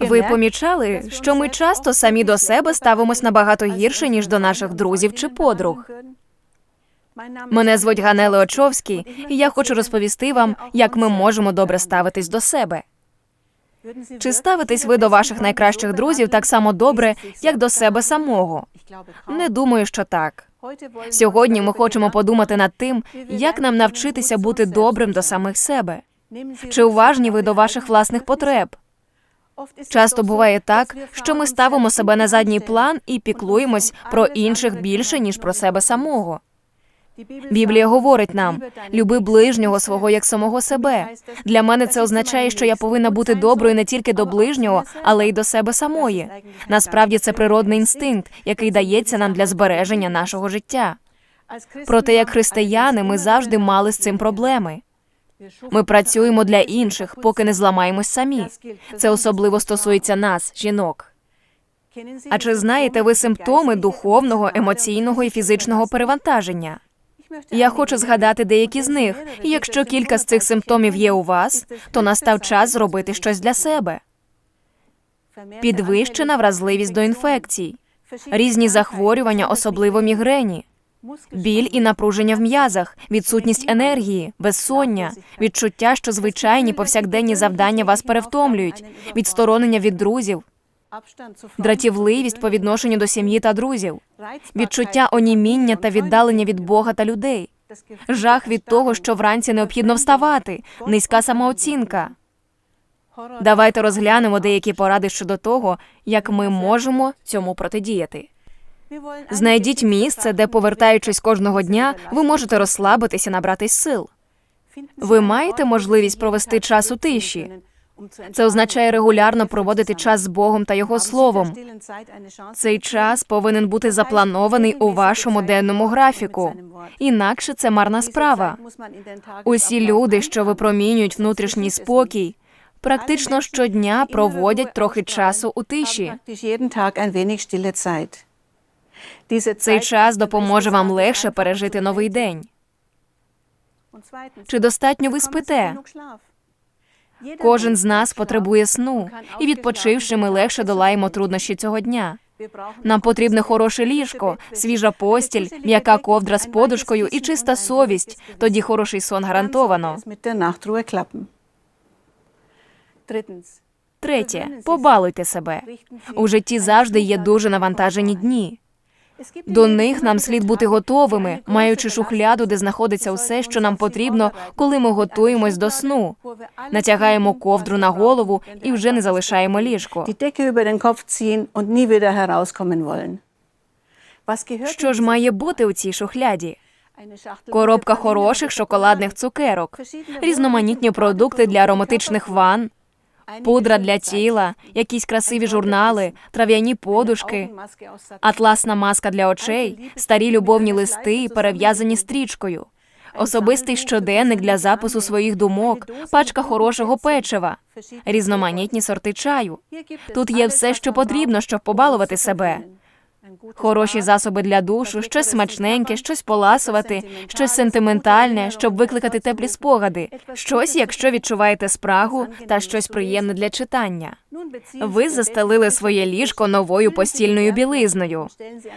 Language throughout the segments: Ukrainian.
Ви помічали, що ми часто самі до себе ставимось набагато гірше, ніж до наших друзів чи подруг. Мене звуть Ганеле Очовський, і я хочу розповісти вам, як ми можемо добре ставитись до себе. Чи ставитесь ви до ваших найкращих друзів так само добре, як до себе самого? Не думаю, що так. Сьогодні ми хочемо подумати над тим, як нам навчитися бути добрим до самих себе. Чи уважні ви до ваших власних потреб? Часто буває так, що ми ставимо себе на задній план і піклуємось про інших більше, ніж про себе самого. Біблія говорить нам: люби ближнього свого як самого себе. Для мене це означає, що я повинна бути доброю не тільки до ближнього, але й до себе самої. Насправді це природний інстинкт, який дається нам для збереження нашого життя. Проте, як християни, ми завжди мали з цим проблеми. Ми працюємо для інших, поки не зламаємось самі. Це особливо стосується нас, жінок. А чи знаєте ви симптоми духовного, емоційного і фізичного перевантаження? Я хочу згадати деякі з них, і якщо кілька з цих симптомів є у вас, то настав час зробити щось для себе. Підвищена вразливість до інфекцій, різні захворювання, особливо мігрені, біль і напруження в м'язах, відсутність енергії, безсоння, відчуття, що звичайні повсякденні завдання вас перевтомлюють, відсторонення від друзів, дратівливість по відношенню до сім'ї та друзів, відчуття оніміння та віддалення від Бога та людей, жах від того, що вранці необхідно вставати, низька самооцінка. Давайте розглянемо деякі поради щодо того, як ми можемо цьому протидіяти. Знайдіть місце, де, повертаючись кожного дня, ви можете розслабитись і набратись сил. Ви маєте можливість провести час у тиші. Це означає регулярно проводити час з Богом та Його словом. Цей час повинен бути запланований у вашому денному графіку. Інакше це марна справа. Усі люди, що випромінюють внутрішній спокій, практично щодня проводять трохи часу у тиші. Цей час допоможе вам легше пережити новий день. Чи достатньо ви спите? Кожен з нас потребує сну, і відпочивши, ми легше долаємо труднощі цього дня. Нам потрібне хороше ліжко, свіжа постіль, м'яка ковдра з подушкою і чиста совість. Тоді хороший сон гарантовано. Третє, побалуйте себе. У житті завжди є дуже навантажені дні. До них нам слід бути готовими, маючи шухляду, де знаходиться все, що нам потрібно, коли ми готуємось до сну. Натягаємо ковдру на голову і вже не залишаємо ліжко. Що ж має бути у цій шухляді? Коробка хороших шоколадних цукерок, різноманітні продукти для ароматичних ванн, пудра для тіла, якісь красиві журнали, трав'яні подушки, атласна маска для очей, старі любовні листи, перев'язані стрічкою, особистий щоденник для запису своїх думок, пачка хорошого печива, різноманітні сорти чаю. Тут є все, що потрібно, щоб побалувати себе. Хороші засоби для душу, щось смачненьке, щось поласувати, щось сентиментальне, щоб викликати теплі спогади, щось, якщо відчуваєте спрагу, та щось приємне для читання. Ви застелили своє ліжко новою постільною білизною,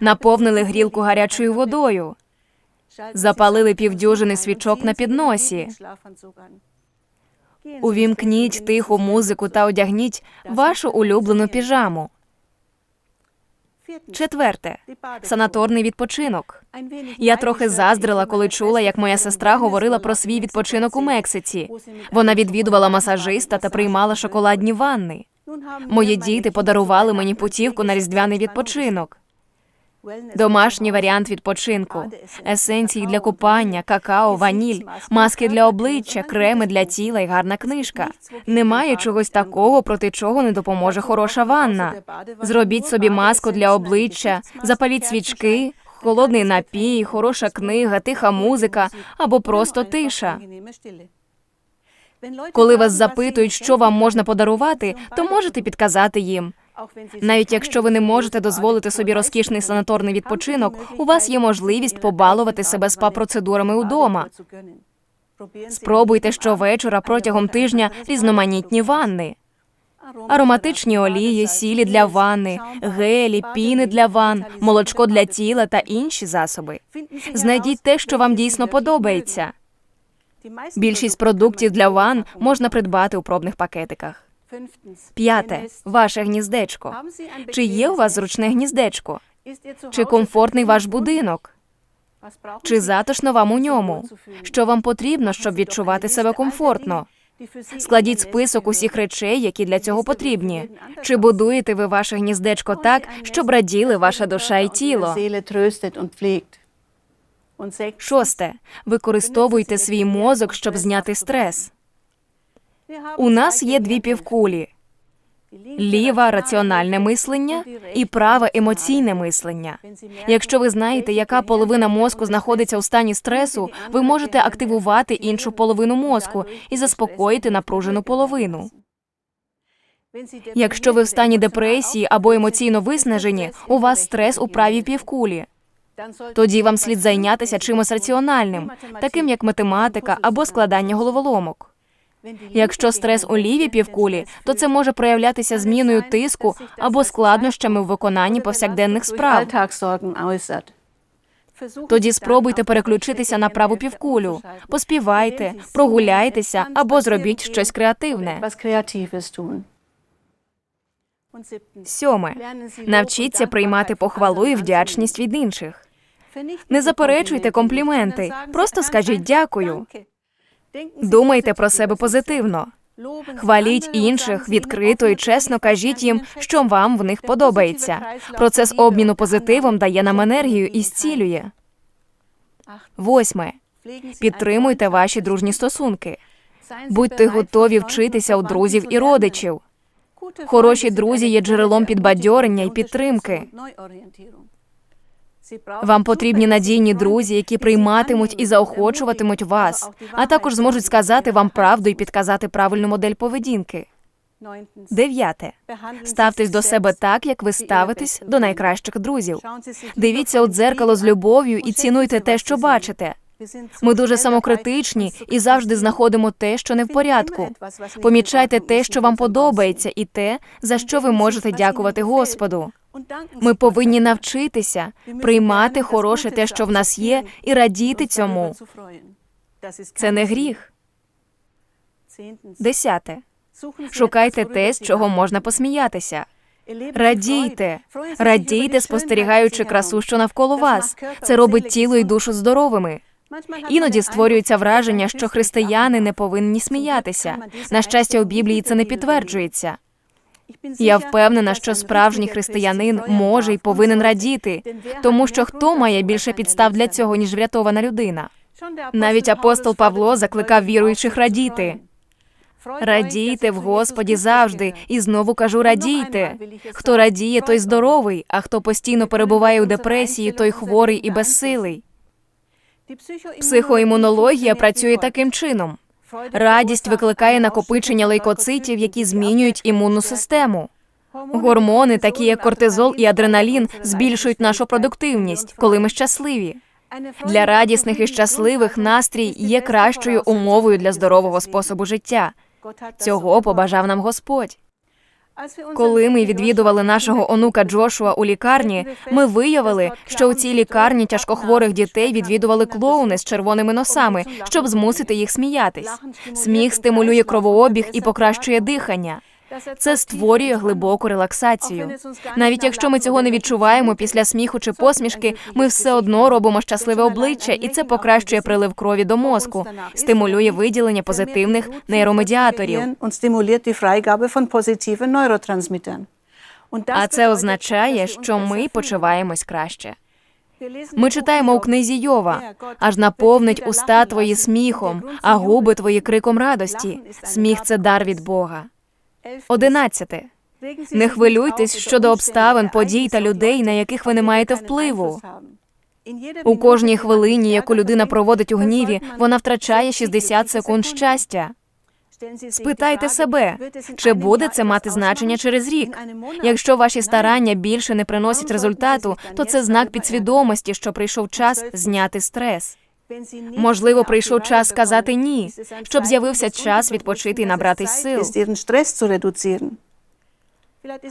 наповнили грілку гарячою водою, запалили півдюжини свічок на підносі. Увімкніть тиху музику та одягніть вашу улюблену піжаму. Четверте санаторний відпочинок. Я трохи заздрила, коли чула, як моя сестра говорила про свій відпочинок у Мексиці. Вона відвідувала масажиста та приймала шоколадні ванни. Мої діти подарували мені путівку на різдвяний відпочинок. Домашній варіант відпочинку, есенції для купання, какао, ваніль, маски для обличчя, креми для тіла і гарна книжка. Немає чогось такого, проти чого не допоможе хороша ванна. Зробіть собі маску для обличчя, запаліть свічки, холодний напій, хороша книга, тиха музика або просто тиша. Коли вас запитують, що вам можна подарувати, то можете підказати їм. Навіть якщо ви не можете дозволити собі розкішний санаторний відпочинок, у вас є можливість побалувати себе спа-процедурами удома. Спробуйте щовечора протягом тижня різноманітні ванни. Ароматичні олії, сілі для ванни, гелі, піни для ван, молочко для тіла та інші засоби. Знайдіть те, що вам дійсно подобається. Більшість продуктів для ван можна придбати у пробних пакетиках. П'яте ваше гніздечко. Чи є у вас зручне гніздечко? Чи комфортний ваш будинок? Чи затишно вам у ньому? Що вам потрібно, щоб відчувати себе комфортно? Складіть список усіх речей, які для цього потрібні. Чи будуєте ви ваше гніздечко так, щоб раділи ваша душа і тіло? Шосте. Використовуйте свій мозок, щоб зняти стрес. У нас є дві півкулі: ліва раціональне мислення і праве емоційне мислення. Якщо ви знаєте, яка половина мозку знаходиться у стані стресу, ви можете активувати іншу половину мозку і заспокоїти напружену половину. Якщо ви в стані депресії або емоційно виснажені, у вас стрес у правій півкулі. Тоді вам слід зайнятися чимось раціональним, таким як математика або складання головоломок. Якщо стрес у лівій півкулі, то це може проявлятися зміною тиску або складнощами в виконанні повсякденних справ. Тоді спробуйте переключитися на праву півкулю, поспівайте, прогуляйтеся або зробіть щось креативне. Сьоме. Навчіться приймати похвалу і вдячність від інших. Не заперечуйте компліменти, просто скажіть дякую. Думайте про себе позитивно. Хваліть інших, відкрито і чесно кажіть їм, що вам в них подобається. Процес обміну позитивом дає нам енергію і зцілює. Восьме. Підтримуйте ваші дружні стосунки. Будьте готові вчитися у друзів і родичів. Хороші друзі є джерелом підбадьорення і підтримки. Вам потрібні надійні друзі, які прийматимуть і заохочуватимуть вас, а також зможуть сказати вам правду і підказати правильну модель поведінки. Дев'яте. Ставтесь до себе так, як ви ставитесь до найкращих друзів. Дивіться у дзеркало з любов'ю і цінуйте те, що бачите. Ми дуже самокритичні і завжди знаходимо те, що не в порядку. Помічайте те, що вам подобається, і те, за що ви можете дякувати Господу. Ми повинні навчитися приймати хороше те, що в нас є, і радіти цьому. Це не гріх. Десяте. Шукайте те, з чого можна посміятися. Радійте, радійте, спостерігаючи красу, що навколо вас. Це робить тіло і душу здоровими. Іноді створюється враження, що християни не повинні сміятися. На щастя, у Біблії це не підтверджується. Я впевнена, що справжній християнин може і повинен радіти, тому що хто має більше підстав для цього, ніж врятована людина? Навіть апостол Павло закликав віруючих радіти. Радійте в Господі завжди, і знову кажу радійте. Хто радіє, той здоровий, а хто постійно перебуває у депресії, той хворий і безсилий. Психоімунологія працює таким чином. Радість викликає накопичення лейкоцитів, які змінюють імунну систему. Гормони, такі як кортизол і адреналін, збільшують нашу продуктивність, коли ми щасливі. Для радісних і щасливих настрій є кращою умовою для здорового способу життя. Цього побажав нам Господь. Коли ми відвідували нашого онука Джошуа у лікарні, ми виявили, що у цій лікарні тяжкохворих дітей відвідували клоуни з червоними носами, щоб змусити їх сміятись. Сміх стимулює кровообіг і покращує дихання. Це створює глибоку релаксацію. Навіть якщо ми цього не відчуваємо після сміху чи посмішки, ми все одно робимо щасливе обличчя, і це покращує прилив крові до мозку, стимулює виділення позитивних нейромедіаторів. А це означає, що ми почуваємось краще. Ми читаємо у книзі Йова, аж наповнить уста твої сміхом, а губи твої криком радості. Сміх це дар від Бога. Одинадцяте. Не хвилюйтесь щодо обставин, подій та людей, на яких ви не маєте впливу. У кожній хвилині, яку людина проводить у гніві, вона втрачає 60 секунд щастя. Спитайте себе, чи буде це мати значення через рік? Якщо ваші старання більше не приносять результату, то це знак підсвідомості, що прийшов час зняти стрес. Можливо, прийшов час сказати ні, щоб з'явився час відпочити і набратись сил.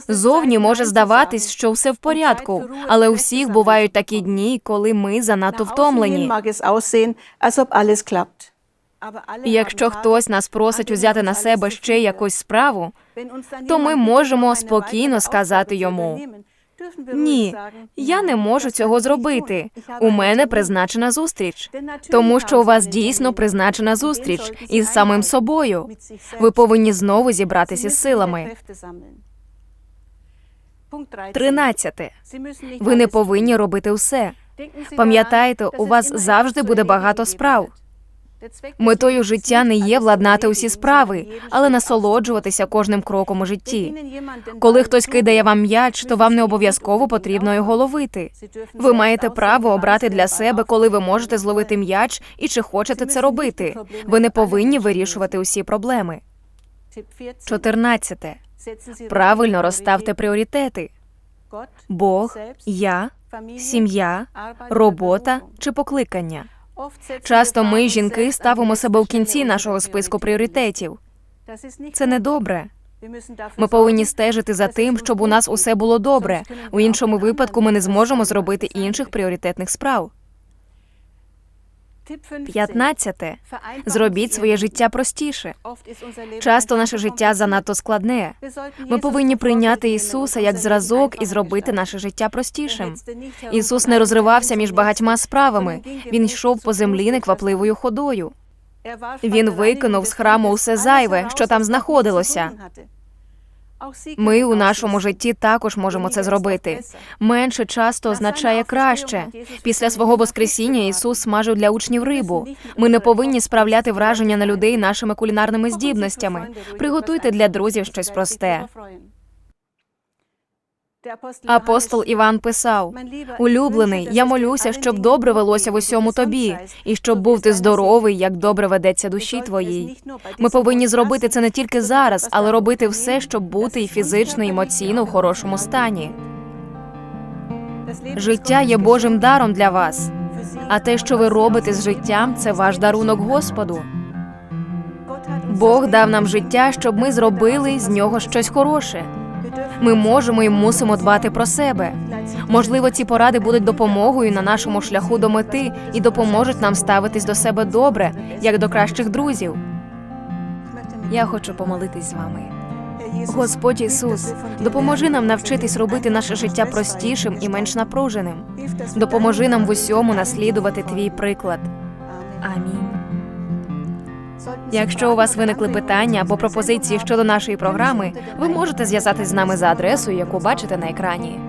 Зовні може здаватись, що все в порядку, але у всіх бувають такі дні, коли ми занадто втомлені. І якщо хтось нас просить узяти на себе ще якусь справу, то ми можемо спокійно сказати йому, ні, я не можу цього зробити. У мене призначена зустріч, тому що у вас дійсно призначена зустріч із самим собою. Ви повинні знову зібратися з силами. Тринадцяте. Ви не повинні робити все. Пам'ятайте, у вас завжди буде багато справ. Метою життя не є владнати усі справи, але насолоджуватися кожним кроком у житті. Коли хтось кидає вам м'яч, то вам не обов'язково потрібно його ловити. Ви маєте право обрати для себе, коли ви можете зловити м'яч і чи хочете це робити. Ви не повинні вирішувати усі проблеми. 14. Правильно розставте пріоритети: Бог, я, сім'я, робота чи покликання. Часто ми, жінки, ставимо себе в кінці нашого списку пріоритетів. Це не добре. Ми повинні стежити за тим, щоб у нас усе було добре. У іншому випадку ми не зможемо зробити інших пріоритетних справ. 15. Зробіть своє життя простіше. Часто наше життя занадто складне. Ми повинні прийняти Ісуса як зразок і зробити наше життя простішим. Ісус не розривався між багатьма справами. Він йшов по землі неквапливою ходою. Він викинув з храму усе зайве, що там знаходилося. Ми у нашому житті також можемо це зробити. Менше часто означає краще. Після свого воскресіння Ісус смажив для учнів рибу. Ми не повинні справляти враження на людей нашими кулінарними здібностями. Приготуйте для друзів щось просте. Апостол Іван писав: Улюблений, я молюся, щоб добре велося в усьому тобі, і щоб був ти здоровий, як добре ведеться душі твоїй. Ми повинні зробити це не тільки зараз, але робити все, щоб бути і фізично, і емоційно в хорошому стані. Життя є Божим даром для вас, а те, що ви робите з життям, це ваш дарунок Господу. Бог дав нам життя, щоб ми зробили з нього щось хороше. Ми можемо і мусимо дбати про себе. Можливо, ці поради будуть допомогою на нашому шляху до мети і допоможуть нам ставитись до себе добре, як до кращих друзів. Я хочу помолитись з вами. Господь Ісус, допоможи нам навчитись робити наше життя простішим і менш напруженим. Допоможи нам в усьому наслідувати твій приклад. Амінь. Якщо у вас виникли питання або пропозиції щодо нашої програми, ви можете зв'язатись з нами за адресою, яку бачите на екрані.